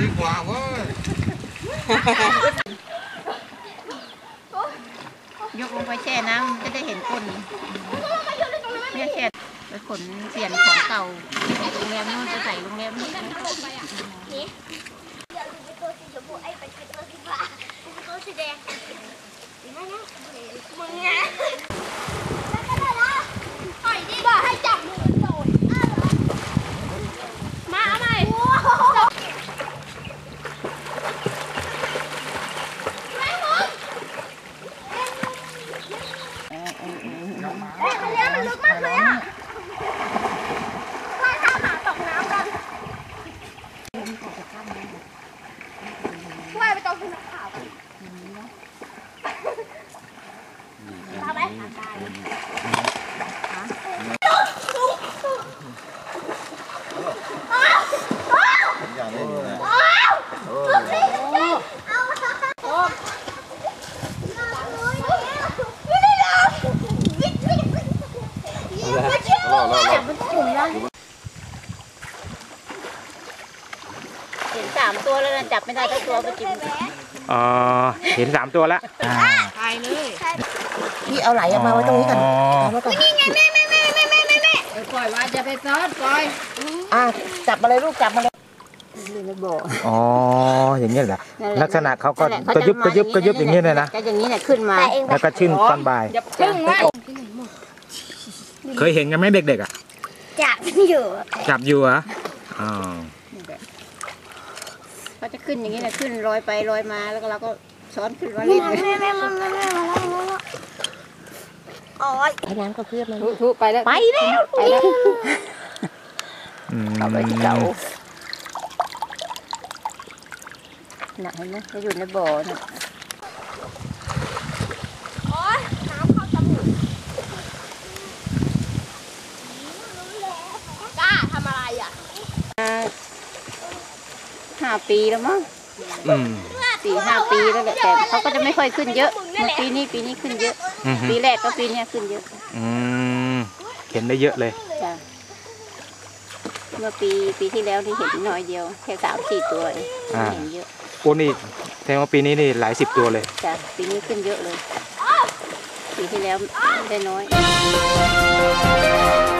ดีกว่าเว้ยยกลงไปแช่น้ำจะได้เห็นก้นเนี่ยแช่ไปขนเปลี่ยนของเก่าโรงแรมนู้นจะใส่โรงแรมนี้ วิ่งมาเชื่อรอรอรอเห็นสามตัวแล้วนะจับไม่ได้ทั้งตัวไปกินอ๋อเห็นสามตัวแล้วตายเลยพี่เอาไหลออกมาไว้ตรงนี้ก่อนเอาไว้ก่อนนี่ไงแม่แม่แม่แม่แม่แม่แม่ปล่อยว่าจะไปซ้อนปล่อยอะจับมาเลยลูกจับมาเลยนี่ไม่บอกอ๋ออย่างนี้เหรอนั่นแหละลักษณะเขาก็นั่นแหลกระยุบเขากระยุบกระยุบอย่างนี้เลยนะก็อย่างนี้เนี่ยขึ้นมาแต่เองแล้วก็ชื่นตอนบ่ายอย่าพึ่งนะ เคยเห็นกันไหมเด็กๆอะ จับอยู่ จับอยู่เหรออ๋อเขาจะขึ้นอย่างนี้แหละขึ้นลอยไปลอยมาแล้วก็เราก็ซ้อนขึ้นมาเล่นแม่แม่แม่แม่แม่มาแล้วมาแล้วอ๋อพยานก็เคลื่อนมาทุทุไปแล้ว ไปแล้วไปแล้วอืมเอาไปที่เก่าน่ะเห็นไหมเขาอยู่ในบ่อน่ะ โอ๊ยน้ำเข้าจมูกกล้าทำอะไรอะ ห้าปีแล้วมั้งอืม สี่ห้าปีแล้วแหละแต่เขาก็จะไม่ค่อยขึ้นเยอะมาปีนี้ปีนี้ขึ้นเยอะ อืมปีแรกก็ปีเนี้ยขึ้นเยอะอืมเห็นได้เยอะเลย จ้ะเมื่อปีปีที่แล้วนี่เห็นน้อยเดียวแค่สามสี่ตัวเองอ่า เห็นเยอะโอ้นี่แสดงว่าปีนี้นี่หลายสิบตัวเลย จ้ะปีนี้ขึ้นเยอะเลย ปีที่แล้วได้น้อยเ